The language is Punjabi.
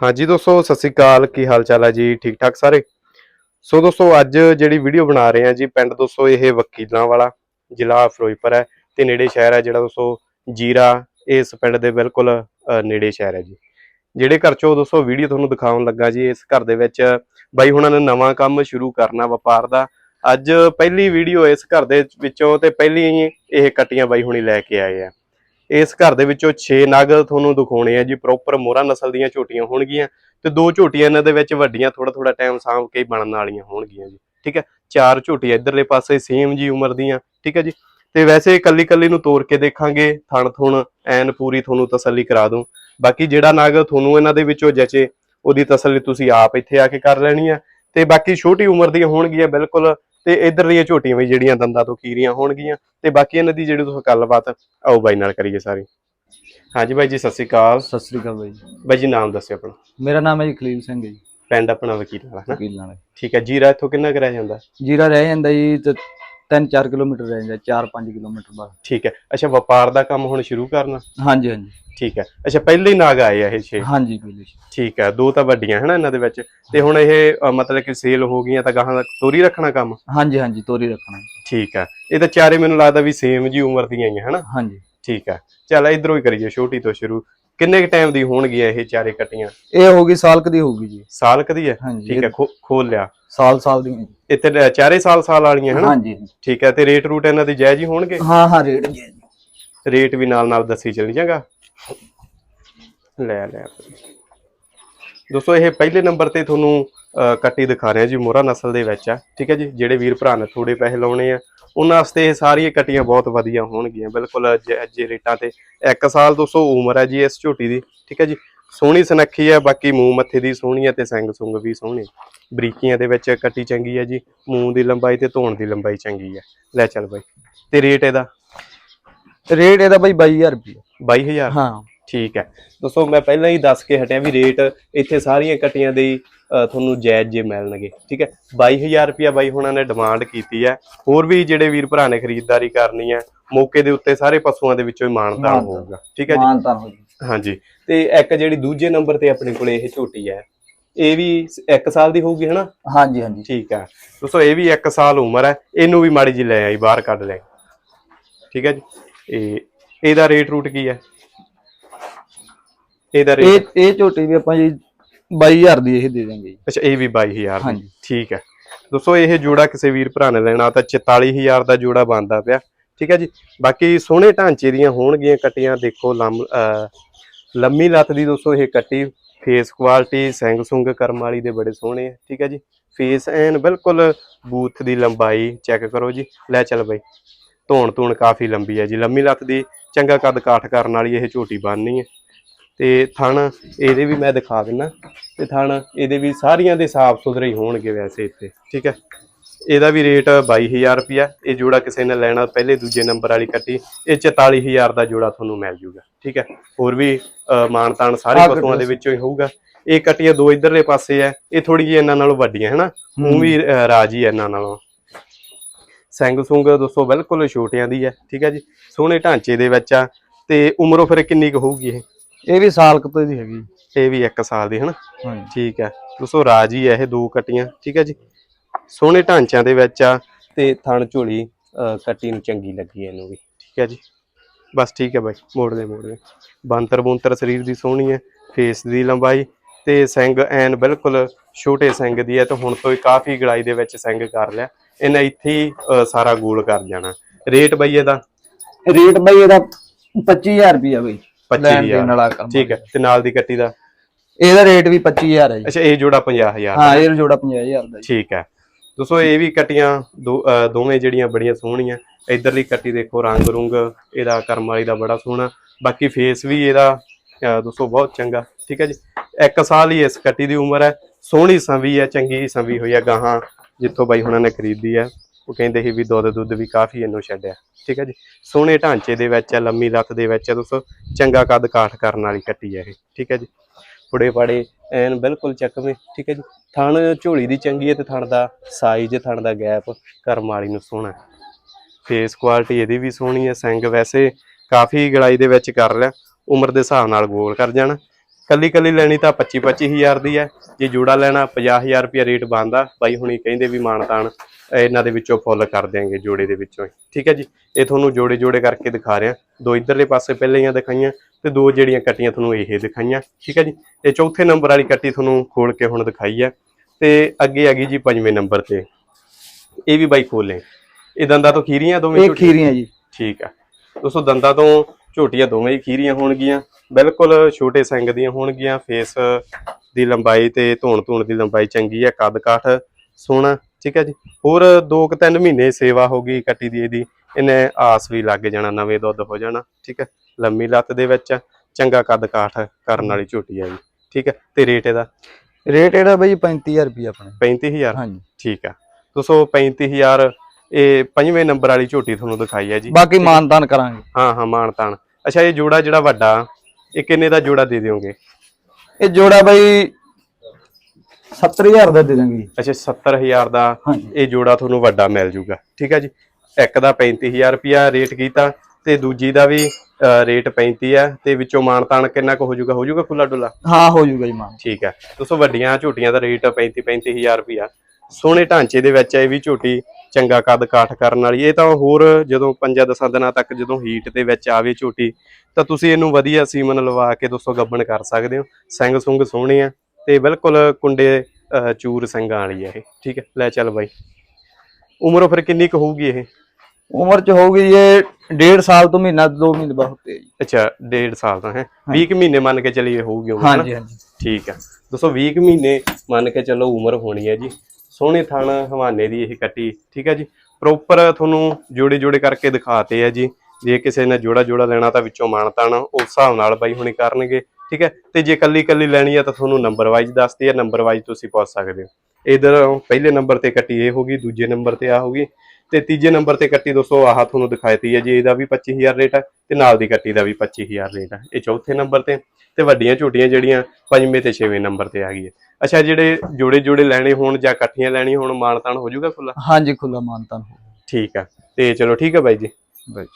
ਹਾਂਜੀ ਦੋਸਤੋ, ਸਤਿ ਸ੍ਰੀ ਅਕਾਲ। ਕੀ ਹਾਲ ਚਾਲ ਹੈ ਜੀ? ਠੀਕ ਠਾਕ ਸਾਰੇ? ਸੋ ਦੋਸਤੋ, ਅੱਜ ਜਿਹੜੀ ਵੀਡੀਓ ਬਣਾ ਰਹੇ ਆ ਜੀ, ਪਿੰਡ ਦੋਸਤੋ, ਇਹ ਵਕੀਲਾਂ ਵਾਲਾ ਜ਼ਿਲ੍ਹਾ ਫਿਰੋਜ਼ਪੁਰ ਹੈ ਤੇ ਨੇੜੇ ਸ਼ਹਿਰ ਹੈ ਜਿਹੜਾ ਦੋਸਤੋ, ਜੀਰਾ, ਇਸ ਪਿੰਡ ਦੇ ਬਿਲਕੁਲ ਨੇੜੇ ਸ਼ਹਿਰ ਹੈ ਜੀ। ਜਿਹੜੇ ਘਰ ਚੋਂ ਦੋਸਤੋ, ਵੀਡੀਓ ਤੁਹਾਨੂੰ ਦਿਖਾਉਣ ਲੱਗਾ ਜੀ, ਇਸ ਘਰ ਦੇ ਵਿੱਚ ਬਾਈ ਹੁਣਾਂ ਨੇ ਨਵਾਂ ਕੰਮ ਸ਼ੁਰੂ ਕਰਨਾ ਵਪਾਰ ਦਾ। ਅੱਜ ਪਹਿਲੀ ਵੀਡੀਓ ਇਸ ਘਰ ਦੇ ਵਿੱਚੋਂ ਤੇ ਪਹਿਲੀ ਇਹ ਕਟੀਆਂ ਬਾਈ ਹੁਣੀ ਲੈ ਕੇ ਆਏ ਆ। ਇਸ ਘਰ ਦੇ ਵਿੱਚੋਂ 6 ਨਗ ਤੁਹਾਨੂੰ ਦਿਖਾਉਣੇ ਆ ਜੀ ਪ੍ਰੋਪਰ ਮੋਹਰਾ ਨਸਲ ਦੀਆਂ ਝੋਟੀਆਂ ਹੋਣਗੀਆਂ ਤੇ ਦੋ ਝੋਟੀਆਂ ਇਹਨਾਂ ਦੇ ਵਿੱਚ ਵੱਡੀਆਂ ਥੋੜਾ ਥੋੜਾ ਟਾਈਮ ਸਾਂਭ ਕੇ ਬਣਨ ਵਾਲੀਆਂ ਹੋਣਗੀਆਂ ਜੀ, ਠੀਕ ਹੈ? ਚਾਰ ਝੋਟੀਆਂ ਇਧਰਲੇ ਪਾਸੇ ਸੇਮ ਜੀ ਉਮਰ ਦੀਆਂ, ਠੀਕ ਹੈ ਜੀ? ਤੇ ਵੈਸੇ ਇਕੱਲੀ ਇਕੱਲੀ ਨੂੰ ਤੋੜ ਕੇ ਦੇਖਾਂਗੇ ਥਣ ਥੁਣ ਐਨ ਪੂਰੀ ਤੁਹਾਨੂੰ ਤਸੱਲੀ ਕਰਾ ਦੂੰ। ਬਾਕੀ ਜਿਹੜਾ ਨਾਗ ਤੁਹਾਨੂੰ ਇਹਨਾਂ ਦੇ ਵਿੱਚੋਂ ਜਚੇ, ਉਹਦੀ ਤਸੱਲੀ ਤੁਸੀਂ ਆਪ ਇੱਥੇ ਆ ਕੇ ਕਰ ਲੈਣੀ ਆ। ਤੇ ਬਾਕੀ ਛੋਟੀ ਉਮਰ ਦੀਆਂ ਹੋਣਗੀਆਂ, ਬਿਲਕੁਲ ਤੇ ਇਧਰਲੀਆਂ ਝੋਟੀਆਂ ਵੀ ਜਿਹੜੀਆਂ ਦੰਦਾਂ ਤੋਂ ਕੀਰੀਆਂ ਹੋਣਗੀਆਂ ਤੇ ਬਾਕੀ ਇਹਨਾਂ ਦੀ ਜਿਹੜੀ ਤੁਸੀਂ ਗੱਲਬਾਤ ਆਓ ਬਾਈ ਨਾਲ ਕਰੀਏ ਸਾਰੀ। ਹਾਂਜੀ ਬਾਈ ਜੀ ਸਤਿ ਸ਼੍ਰੀ ਅਕਾਲ। ਸਤਿ ਸ੍ਰੀ ਅਕਾਲ ਬਾਈ ਜੀ। ਬਾਈ ਜੀ ਨਾਮ ਦੱਸਿਓ ਆਪਣਾ। ਮੇਰਾ ਨਾਮ ਹੈ ਜੀ ਖਲੀਲ ਸਿੰਘ ਜੀ। ਪਿੰਡ ਆਪਣਾ ਵਕੀਲ ਵਾਲਾ ਨਾ ਵਕੀਲ ਨਾਲ ਠੀਕ ਹੈ ਜੀਰਾ ਇੱਥੋਂ ਕਿੰਨਾ ਕੁ ਰਹਿ ਜਾਂਦਾ? ਜੀਰਾ ਰਹਿ ਜਾਂਦਾ ਜੀ ਤੇ 3-4 ਕਿਲੋਮੀਟਰ ਰਹਿ ਜਾਂਦਾ 4-5 ਕਿਲੋਮੀਟਰ ਬਾਅਦ ਠੀਕ ਹੈ ਅੱਛਾ ਵਪਾਰ ਦਾ ਕੰਮ ਹੁਣ ਸ਼ੁਰੂ ਕਰਨਾ? ਹਾਂਜੀ ਹਾਂਜੀ। ਠੀਕ ਹੈ। ਅੱਛਾ ਪਹਿਲੇ ਹੀ ਨਾਗ ਆਏ ਆ ਇਹ ਛੇ। ਹਾਂਜੀ ਬਿਲਕੁਲ ਠੀਕ ਹੈ ਦੋ ਤਾਂ ਵੱਡੀਆਂ ਹਨਾ ਇਹਨਾਂ ਦੇ ਵਿੱਚ। ਤੇ ਹੁਣ ਇਹ ਅ, ਮਤਲਬ ਕਿ ਸੇਲ ਹੋ ਗਈਆਂ ਤਾਂ ਗਾਹਾਂ ਦਾ ਤੋਰੀ ਰੱਖਣਾ ਕੰਮ? ਹਾਂਜੀ ਹਾਂਜੀ ਤੋਰੀ ਰੱਖਣਾ। ਠੀਕ ਹੈ। ਇਹ ਤਾਂ ਚਾਰੇ ਮੈਨੂੰ ਲੱਗਦਾ ਵੀ ਸੇਮ ਜੀ ਉਮਰ ਦੀਆਂ ਹੀ ਆ ਹਨਾ। ਹਾਂਜੀ। ਠੀਕ ਹੈ। ਚੱਲ ਇਧਰੋਂ ਹੀ ਕਰੀਏ ਛੋਟੀ ਤੋਂ ਸ਼ੁਰੂ। ਕਿੰਨੇ ਕ ਟਾਈਮ ਦੀ ਹੋਣਗੀਆਂ ਇਹ ਚਾਰੇ ਕਟੀਆਂ? ਇਹ ਹੋਗੀ ਸਾਲ ਕਦੀ ਹੋਊਗੀ ਜੀ। ਸਾਲ ਕਦੀ ਹੈ? ਹਾਂਜੀ। ਠੀਕ ਹੈ ਖੋ- ਖੋਲ ਲਿਆ। ਸਾਲ ਸਾਲ ਦੀ ਇੱਥੇ ਲ- ਚਾਰੇ ਸਾਲ ਸਾਲ ਵਾਲੀਆਂ ਹਨਾ? ਹਾਂਜੀ ਠੀਕ ਹੈ ਤੇ ਰੇਟ ਰੂਟ ਇਹਨਾਂ ਦੇ ਜਾਇਜ਼ ਹੀ ਹੋਣਗੇ? ਹਾਂ ਹਾਂ ਰੇਟ ਜੀ ਹੈ ਜੀ। ਰੇਟ ਵੀ ਨਾਲ ਨਾਲ ਦੱਸੀ ਚੱਲੀ ਜਾਗਾ ਲੈ ਲੈ। ਦੋਸਤੋ, ਇਹ ਪਹਿਲੇ ਨੰਬਰ ਤੇ ਤੁਹਾਨੂੰ ਕੱਟੀ ਦਿਖਾ ਰਿਹਾ ਜੀ, ਮੋਹਰਾ ਨਸਲ ਦੇ ਵਿੱਚ ਆ। ਠੀਕ ਹੈ ਜੀ? ਜਿਹੜੇ ਵੀਰ ਭਰਾ ਨੇ ਥੋੜੇ ਪੈਸੇ ਲਾਉਣੇ ਆ, ਉਹਨਾਂ ਵਾਸਤੇ ਇਹ ਸਾਰੀਆਂ ਕੱਟੀਆਂ ਬਹੁਤ ਵਧੀਆ ਹੋਣਗੀਆਂ। ਬਿਲਕੁਲ ਜੇ ਰੇਟਾਂ ਤੇ 1 ਸਾਲ 200 ਉਮਰ ਹੈ ਜੀ ਇਸ ਝੋਟੀ ਦੀ। ਠੀਕ ਹੈ ਜੀ? ਸੋਹਣੀ ਸੁਨੱਖੀ ਹੈ ਬਾਕੀ ਮੂੰਹ ਮੱਥੇ ਦੀ ਸੋਹਣੀ ਹੈ ਤੇ ਸਿੰਗ ਸੁੰਗ ਵੀ ਸੋਹਣੇ। ਬਰੀਕੀਆਂ ਦੇ ਵਿੱਚ ਕੱਟੀ ਚੰਗੀ ਹੈ ਜੀ। ਮੂੰਹ ਦੀ ਲੰਬਾਈ ਤੇ ਧੋਣ ਦੀ ਲੰਬਾਈ ਚੰਗੀ ਹੈ ਲੈ ਚੱਲ ਬਾਈ। ਤੇ ਰੇਟ ਇਹਦਾ? ਰੇਟ ਇਹਦਾ ਬਾਈ 22000 ਰੁਪਏ 22000 ਹਾਂ। ਠੀਕ ਹੈ। ਦੋਸਤੋ ਮੈਂ ਪਹਿਲਾਂ ਹੀ ਦੱਸ ਕੇ ਹਟਿਆ ਵੀ ਰੇਟ ਇੱਥੇ ਸਾਰੀਆਂ ਕਟੀਆਂ ਦੇ ਤੁਹਾਨੂੰ ਜਾਇਜ਼ ਜੇ ਮਿਲਣਗੇ। ਠੀਕ ਹੈ। 22000 ਰੁਪਿਆ ਬਾਈ ਹੁਣਾਂ ਨੇ ਡਿਮਾਂਡ ਕੀਤੀ ਹੈ। ਹੋਰ ਵੀ ਜਿਹੜੇ ਵੀਰ ਭਰਾ ਨੇ ਖਰੀਦਦਾਰੀ ਕਰਨੀ ਹੈ ਮੌਕੇ ਦੇ ਉੱਤੇ ਸਾਰੇ ਪਸ਼ੂਆਂ ਦੇ ਵਿੱਚੋਂ ਮਾਨਤਾਨ। ਹੋਊਗਾ। ਠੀਕ ਹੈ ਜੀ? ਮਾਨਤਾ ਹੋ ਹਾਂਜੀ। ਤੇ ਇੱਕ ਜਿਹੜੀ ਦੂਜੇ ਨੰਬਰ ਤੇ ਆਪਣੇ ਕੋਲੇ ਇਹ ਝੋਟੀ ਹੈ ਇਹ ਵੀ 1 ਸਾਲ ਦੀ ਹੋਊਗੀ ਹਨਾ? ਹਾਂਜੀ ਹਾਂਜੀ। ਠੀਕ ਹੈ। ਦੋਸਤੋ ਇਹ ਵੀ 1 ਸਾਲ ਉਮਰ ਹੈ। ਇਹਨੂੰ ਵੀ ਮਾੜੀ ਜੀ ਲੈ ਆਈ ਬਾਹਰ ਕੱਢ ਲੈ। ਠੀਕ ਹੈ ਜੀ? ਇਹ ਇਹਦਾ ਰੇਟ ਰੂਟ ਕੀ ਹੈ? ਇਹਦਾ ਰੇਟ? ਇਹ ਇਹ ਝੋਟੀ ਵੀ ਆਪਾਂ ਜੀ 22000 ਦੀ ਇਹ ਦੇ ਦਾਂਗੇ ਜੀ। ਅੱਛਾ ਇਹ ਵੀ 22000 ਦੀ। ਹਾਂਜੀ। ਠੀਕ ਹੈ। ਦੋਸਤੋ ਇਹ ਜੋੜਾ ਕਿਸੇ ਵੀਰ ਭਰਾ ਨੇ ਲੈਣਾ ਤਾਂ 44000 ਦਾ ਜੋੜਾ ਬਣਦਾ ਪਿਆ। ਠੀਕ ਹੈ ਜੀ। ਬਾਕੀ ਸੋਹਣੇ ਢਾਂਚੇ ਦੀਆਂ ਹੋਣਗੀਆਂ ਕਟੀਆਂ ਦੇਖੋ ਲੰਮ ਅਹ ਲੰਮੀ ਲੱਤ ਦੀ ਦੋਸਤੋ ਇਹ ਕੱਟੀ। ਫੇਸ ਕੁਆਲਿਟੀ ਸਿੰਗ ਸੁੰਗ ਕਰਮ ਵਾਲੀ ਦੇ ਬੜੇ ਸੋਹਣੇ ਆ। ਠੀਕ ਹੈ ਜੀ। ਫੇਸ ਐਨ ਬਿਲਕੁਲ ਬੂਥ ਦੀ ਲੰਬਾਈ ਚੈੱਕ ਕਰੋ ਜੀ। ਲੈ ਚੱਲ ਬਈ। ਧੌਣ ਧੂਣ ਕਾਫੀ ਲੰਬੀ ਹੈ ਜੀ। ਲੰਮੀ ਲੱਤ ਦੀ ਚੰਗਾ ਕੱਦ ਕਾਠ ਕਰਨ ਵਾਲੀ ਇਹ ਝੋਟੀ ਬਣਨੀ ਹੈ। ਤੇ ਥਣ ਇਹਦੇ ਵੀ ਮੈਂ ਦਿਖਾ ਦਿੰਨਾ। ਤੇ ਥਣ ਇਹਦੇ ਵੀ ਸਾਰੀਆਂ ਦੇ ਸਾਫ਼ ਸੁਥਰੇ ਹੀ ਹੋਣਗੇ ਵੈਸੇ ਇੱਥੇ ਠੀਕ ਹੈ। ਇਹਦਾ ਵੀ ਰੇਟ 22000 ਰੁਪਿਆ ਇਹ ਜੋੜਾ ਕਿਸੇ ਨੇ ਲੈਣਾ ਪਹਿਲੇ ਦੂਜੇ ਨੰਬਰ ਵਾਲੀ ਕੱਟੀ। ਇਹ 44000 ਦਾ ਜੋੜਾ ਤੁਹਾਨੂੰ ਮਿਲ ਜੂਗਾ ਠੀਕ ਹੈ। ਹੋਰ ਵੀ ਅ, ਮਾਨਤਾਨ ਸਾਰੇ ਪਸ਼ੂਆਂ ਦੇ। ਵਿੱਚੋਂ ਹੀ ਹੋਊਗਾ। ਇਹ ਕੱਟੀਆਂ ਦੋ ਇਧਰਲੇ ਪਾਸੇ ਹੈ। ਇਹ ਥੋੜੀ ਜਿਹੀ ਇਹਨਾਂ ਨਾਲੋਂ ਵੱਡੀਆਂ ਹਨਾ ਉਹ ਵੀ ਰਾਜੀ ਹੈ ਇਹਨਾਂ ਨਾਲੋਂ। ਸਿੰਗ ਸੁੰਗ ਦੋਸਤੋ ਬਿਲਕੁਲ ਛੋਟਿਆਂ ਦੀ ਹੈ ਠੀਕ ਹੈ ਜੀ? ਸੋਹਣੇ ਢਾਂਚੇ ਦੇ ਵਿੱਚ ਆ ਤੇ ਉਮਰੋਂ ਫਿਰ ਕਿੰਨੀ ਕੁ ਹੋਊਗੀ ਇਹ? ਇਹ ਵੀ ਸਾਲ ਕੁ ਤੋਂ ਦੀ ਹੈਗੀ। ਇਹ ਵੀ 1 ਸਾਲ ਦੀ ਹਨਾ? ਠੀਕ ਹੈ ਦੋਸਤੋ ਰਾਜੀ ਹੈ ਇਹ ਦੋ ਕੱਟੀਆਂ ਠੀਕ ਹੈ ਜੀ? ਸੋਹਣੇ ਢਾਂਚਿਆਂ ਦੇ ਵਿੱਚ ਆ ਤੇ ਥਣ ਝੋਲੀ ਕੱਟੀ ਨੂੰ ਚੰਗੀ ਲੱਗੀ ਇਹਨੂੰ ਵੀ ਠੀਕ ਹੈ ਜੀ? ਬਸ ਠੀਕ ਹੈ ਬਾਈ ਮੋੜ ਦੇ ਮੋੜ ਦੇ। ਬੰਤਰ ਬੁੰਤਰ ਸਰੀਰ ਦੀ ਸੋਹਣੀ ਹੈ ਫੇਸ ਦੀ ਲੰਬਾਈ ਤੇ ਸਿੰਘ ਐਨ ਬਿਲਕੁਲ ਛੋਟੇ ਸਿੰਘ ਦੀ ਹੈ ਤੇ ਹੁਣ ਤੋਂ ਹੀ ਕਾਫੀ ਗੜਾਈ ਦੇ ਵਿੱਚ ਸਿੰਘ ਕਰ ਲਿਆ। ਇਹਨੇ ਇੱਥੇ ਸਾਰਾ ਗੋਲ ਕਰ ਜਾਣਾ। ਰੇਟ ਬਾਈ ਇਹਦਾ? ਰੇਟ ਬਾਈ ਇਹਦਾ 25000 ਰੁਪਏ ਬਾਈ 25 ਲੈਣ ਦੇਣ ਹਜ਼ਾਰ। ਵਾਲਾ ਕੰਮ ਠੀਕ ਹੈ ਤੇ ਨਾਲ ਦੀ ਕੱਟੀ ਦਾ? ਇਹਦਾ ਰੇਟ ਵੀ 25000 ਹੈ ਜੀ। ਅੱਛਾ ਇਹ ਜੋੜਾ 50000 ਹਾਂ ਇਹ ਜੋੜਾ 50000 ਦਾ ਠੀਕ ਹੈ। ਦੋਸਤੋ ਇਹ ਵੀ ਕਟੀਆਂ ਦੋਵੇਂ ਜਿਹੜੀਆਂ ਬੜੀਆਂ ਸੋਹਣੀਆਂ ਇਧਰਲੀ ਕੱਟੀ ਦੇਖੋ ਰੰਗ ਰੁੰਗ ਇਹਦਾ ਕਰਮ ਵਾਲੀ ਦਾ ਬੜਾ ਸੋਹਣਾ। ਬਾਕੀ ਫੇਸ ਵੀ ਇਹਦਾ ਦੋਸਤੋ ਬਹੁਤ ਚੰਗਾ। ਠੀਕ ਹੈ ਜੀ। ਇੱਕ ਸਾਲ ਹੀ ਇਸ ਕੱਟੀ ਦੀ ਉਮਰ ਹੈ। ਸੋਹਣੀ ਸੰਵੀ ਹੈ ਚੰਗੀ ਸੰਵੀ ਹੋਈ ਹੈ ਗਾਹਾਂ ਜਿੱਥੋਂ ਬਾਈ ਹੁਣਾਂ ਨੇ ਖਰੀਦੀ ਹੈ ਉਹ ਕਹਿੰਦੇ ਸੀ ਵੀ ਦੁੱਧ ਦੁੱਧ ਵੀ ਕਾਫੀ ਇਹਨੂੰ ਛੱਡਿਆ। ਠੀਕ ਹੈ ਜੀ? ਸੋਹਣੇ ਢਾਂਚੇ ਦੇ ਵਿੱਚ ਹੈ ਲੰਮੀ ਲੱਤ ਦੇ ਵਿੱਚ ਹੈ ਦੋਸਤੋ, ਚੰਗਾ ਕੱਦ ਕਾਠ ਕਰਨ ਵਾਲੀ ਕੱਟੀ ਹੈ ਇਹ। ਠੀਕ ਹੈ ਜੀ? ਪੁੜੇ ਪਾੜੇ ਐਨ ਬਿਲਕੁਲ ਚੱਕਵੇਂ। ਠੀਕ ਹੈ ਜੀ? ਥਣ ਝੋਲੀ ਦੀ ਚੰਗੀ ਹੈ ਤੇ ਥਣ ਦਾ ਸਾਈਜ਼ ਥਣ ਦਾ ਗੈਪ ਕਰਮ ਵਾਲੀ ਨੂੰ ਸੋਹਣਾ। ਫੇਸ ਕੁਆਲਿਟੀ ਇਹਦੀ ਵੀ ਸੋਹਣੀ ਹੈ ਸਿੰਗ ਵੈਸੇ ਕਾਫੀ ਗਲਾਈ ਦੇ ਵਿੱਚ ਕਰ ਲਿਆ। ਉਮਰ ਦੇ ਹਿਸਾਬ ਨਾਲ ਗੋਲ ਕਰ ਜਾਣਾ। ਕੱਲੀ ਕੱਲੀ ਲੈਣੀ ਤਾਂ 25 25000 ਦੀ ਹੈ। ਜੇ ਜੋੜਾ ਲੈਣਾ 50000 ਰੁਪਏ ਰੇਟ ਬਣਦਾ। ਬਾਈ ਹੁਣੀ ਕਹਿੰਦੇ ਵੀ ਮਾਨਤਾਨ ਇਹਨਾਂ ਦੇ ਵਿੱਚੋਂ ਫੁੱਲ ਕਰ ਦਿਆਂਗੇ ਜੋੜੇ ਦੇ ਵਿੱਚੋਂ। ਠੀਕ ਹੈ ਜੀ? ਇਹ ਤੁਹਾਨੂੰ ਜੋੜੇ ਜੋੜੇ ਕਰਕੇ ਦਿਖਾ ਰਿਹਾ। ਦੋ ਇਧਰਲੇ ਪਾਸੇ ਪਹਿਲੀਆਂ ਦਿਖਾਈਆਂ ਤੇ ਦੋ ਜਿਹੜੀਆਂ ਕੱਟੀਆਂ ਤੁਹਾਨੂੰ ਇਹ ਦਿਖਾਈਆਂ। ਠੀਕ ਹੈ ਜੀ? ਇਹ ਚੌਥੇ ਨੰਬਰ ਵਾਲੀ ਕੱਟੀ ਤੁਹਾਨੂੰ ਖੋਲ ਕੇ ਹੁਣ ਦਿਖਾਈ ਹੈ। ਤੇ ਅੱਗੇ ਆ ਗਈ ਜੀ ਪੰਜਵੇਂ ਨੰਬਰ ਤੇ। ਇਹ ਵੀ ਬਾਈ ਖੋਲੇ ਇਹ ਦੰਦਾਂ ਤੋਂ ਖੀਰੀਆਂ ਦੋਵੇਂ ਇਹ? ਖੀਰੀਆਂ ਜੀ। ਠੀਕ ਆ। ਦੋਸਤੋ ਦੰਦਾਂ ਤੋਂ ਝੋਟੀਆਂ ਦੋਵੇਂ ਹੀ ਖੀਰੀਆਂ ਹੋਣਗੀਆਂ। ਬਿਲਕੁਲ ਛੋਟੇ ਸਿੰਗ ਦੀਆਂ ਹੋਣਗੀਆਂ। ਫੇਸ ਦੀ ਲੰਬਾਈ ਤੇ ਧੌਣ ਧੌਣ ਦੀ ਲੰਬਾਈ ਚੰਗੀ ਹੈ ਕੱਦ ਕਾਠ ਸੋਹਣਾ ਠੀਕ ਹੈ ਜੀ। ਹੋਰ 2-3 ਮਹੀਨੇ ਸੇਵਾ ਹੋਗੀ ਕੱਟੀ ਦੀ ਇਹਦੀ ਇਹਨੇ ਆਸ ਵੀ ਲੱਗ ਜਾਣਾ ਨਵੇਂ ਦੁੱਧ ਹੋ ਜਾਣਾ ਠੀਕ ਹੈ ਲੰਮੀ ਲੱਤ ਦੇ ਵਿੱਚ ਚੰਗਾ ਕੱਦ ਕਾਠ ਕਰਨ ਵਾਲੀ ਝੋਟੀ ਹੈ ਜੀ ਠੀਕ ਹੈ ਤੇ ਰੇਟ ਇਹਦਾ? ਰੇਟ ਇਹਦਾ ਬਾਈ 35000 ਰੁਪਏ ਆਪਣੇ। 35000 ਹਾਂਜੀ। ਠੀਕ ਆ। ਦੋਸਤੋ 35000 ਇਹ ਪੰਜਵੇਂ ਨੰਬਰ ਵਾਲੀ ਝੋਟੀ ਤੁਹਾਨੂੰ ਦਿਖਾਈ ਹੈ ਜੀ। ਬਾਕੀ ਮਾਨਤਾਨ ਕਰਾਂਗੇ। ਹਾਂ ਹਾਂ ਮਾਣ ਤਾਣ ਅੱਛਾ ਇਹ ਜੋੜਾ ਜਿਹੜਾ ਵੱਡਾ ਇਹ ਕਿੰਨੇ ਦਾ ਜੋੜਾ ਦੇ ਦਿਓਗੇ? ਇਹ ਜੋੜਾ ਬਾਈ 70000 ਦਾ ਦੇ ਦਾਂਗੇ। ਅੱਛਾ 70000 ਦਾ ਇਹ ਜੋੜਾ ਤੁਹਾਨੂੰ ਵੱਡਾ ਮਿਲ ਜੂਗਾ ਠੀਕ ਹੈ ਜੀ? ਇੱਕ ਦਾ 35000 ਰੁਪਿਆ ਰੇਟ ਕੀਤਾ ਤੇ ਦੂਜੀ ਦਾ ਵੀ ਰੇਟ 35 ਹੈ ਤੇ ਵਿੱਚੋਂ ਮਾਣ ਤਾਣ ਕਿੰਨਾ ਕੁ ਹੋ ਜੂਗਾ? ਹੋ ਜੂਗਾ ਖੁੱਲਾ ਡੁੱਲਾ ਹਾਂ ਹੋ ਜੂਗਾ ਜੀ ਮਾਨ ਠੀਕ ਹੈ ਦੋਸਤੋ ਵੱਡੀਆਂ ਝੋਟੀਆਂ ਦਾ ਰੇਟ 35 35000 ਰੁਪਿਆ ਸੋਹਣੇ ਢਾਂਚੇ ਦੇ ਵਿੱਚ ਇਹ ਵੀ ਝੋਟੀ ਚੰਗਾ ਕੱਦ ਕਾਠ ਕਰਨ ਵਾਲੀ। ਇਹ ਤਾਂ ਹੋਰ ਜਦੋਂ 5-10 ਦਿਨਾਂ ਤੱਕ ਜਦੋਂ ਹੀਟ ਦੇ ਵਿੱਚ ਆਵੇ ਝੋਟੀ ਤਾਂ ਤੁਸੀਂ ਇਹਨੂੰ ਵਧੀਆ ਸੀਮਨ ਲਵਾ ਕੇ ਦੋਸਤੋ ਗੱਬਣ ਕਰ ਸਕਦੇ ਹੋ। ਸਿੰਘ ਸੁੰਗ ਸੋਹਣੇ ਆ ਤੇ ਬਿਲਕੁਲ ਕੁੰਡੇ ਚੂਰ ਸਿੰਘਾਂ ਵਾਲੀ ਹੈ ਇਹ। ਠੀਕ ਹੈ ਲੈ ਚੱਲ ਬਾਈ। ਉਮਰ ਫਿਰ ਕਿੰਨੀ ਕੁ ਹੋਊਗੀ ਇਹ? ਉਮਰ ਚ ਹੋਊਗੀ ਇਹ 1.5 ਸਾਲ ਤੋਂ ਮਹੀਨਾ 2 ਮਹੀਨੇ ਬਾਅਦ ਹੁੰਦੇ ਆ ਜੀ। ਅੱਛਾ ਡੇਢ ਸਾਲ ਦਾ ਹੈ। 20 ਕੁ ਮਹੀਨੇ ਮੰਨ ਕੇ ਚੱਲੀਏ ਹੋਊਗੀ ਉਮਰ ਹਾਂਜੀ ਹਾਂਜੀ। ਠੀਕ ਆ। ਦੋਸਤੋ 20 ਕੁ ਮਹੀਨੇ ਮੰਨ ਕੇ ਚੱਲੋ ਉਮਰ ਹੋਣੀ ਹੈ ਜੀ। ਸੋਹਣੇ ਥਣ ਹਵਾਨੇ ਦੀ ਇਹ ਕੱਟੀ, ਠੀਕ ਹੈ ਜੀ? ਪ੍ਰੋਪਰ ਤੁਹਾਨੂੰ ਜੋੜੇ ਜੋੜੇ ਕਰਕੇ ਦਿਖਾਤੇ ਆ ਜੀ। ਜੇ ਕਿਸੇ ਨੇ ਜੋੜਾ ਜੋੜਾ ਲੈਣਾ ਤਾਂ ਵਿੱਚੋਂ ਮਾਨਤਾਨ ਉਸ ਹਿਸਾਬ ਨਾਲ ਬਾਈ ਹੁਣੇ ਕਰਨਗੇ, ਠੀਕ ਹੈ? ਤੇ ਜੇ ਕੱਲੀ ਕੱਲੀ ਲੈਣੀ ਆ ਤਾਂ ਤੁਹਾਨੂੰ ਨੰਬਰ ਵਾਈਜ਼ ਦੱਸਦੇ ਆ ਨੰਬਰ ਵਾਈਜ਼ ਤੁਸੀਂ ਪੁੱਛ ਸਕਦੇ ਹੋ। ਇਧਰ ਪਹਿਲੇ ਨੰਬਰ ਤੇ ਕੱਟੀ ਇਹ ਹੋਗੀ ਦੂਜੇ ਨੰਬਰ ਤੇ ਆ ਹੋਗੀ ਤੇ ਤੀਜੇ ਨੰਬਰ ਤੇ ਕੱਟੀ ਦੋਸਤੋ ਆਹ ਤੁਹਾਨੂੰ ਦਿਖਾਈਤੀ ਹੈ ਜੀ ਇਹਦਾ ਵੀ 25000 ਰੇਟ ਹੈ ਤੇ ਨਾਲ ਦੀ ਕੱਟੀ ਦਾ ਵੀ 25000 ਰੇਟ ਹੈ। ਇਹ ਚੌਥੇ ਨੰਬਰ ਤੇ ਤੇ ਵੱਡੀਆਂ ਝੋਟੀਆਂ ਜਿਹੜੀਆਂ ਪੰਜਵੇਂ ਤੇ ਛੇਵੇਂ ਨੰਬਰ ਤੇ ਆ ਗਈ ਹੈ। ਅੱਛਾ ਜਿਹੜੇ ਜੋੜੇ ਜੋੜੇ ਲੈਣੇ ਹੋਣ ਜਾਂ ਇਕੱਠੀਆਂ ਲੈਣੀਆਂ ਹੋਣ ਮਾਨਤਾਨ ਹੋ ਜਾਊਗਾ ਖੁੱਲਾ ਹਾਂਜੀ ਖੁੱਲਾ ਮਾਨਤਾਨ ਠੀਕ ਆ ਤੇ ਚਲੋ ਠੀਕ ਆ ਬਾਈ ਜੀ। ਬਾਈ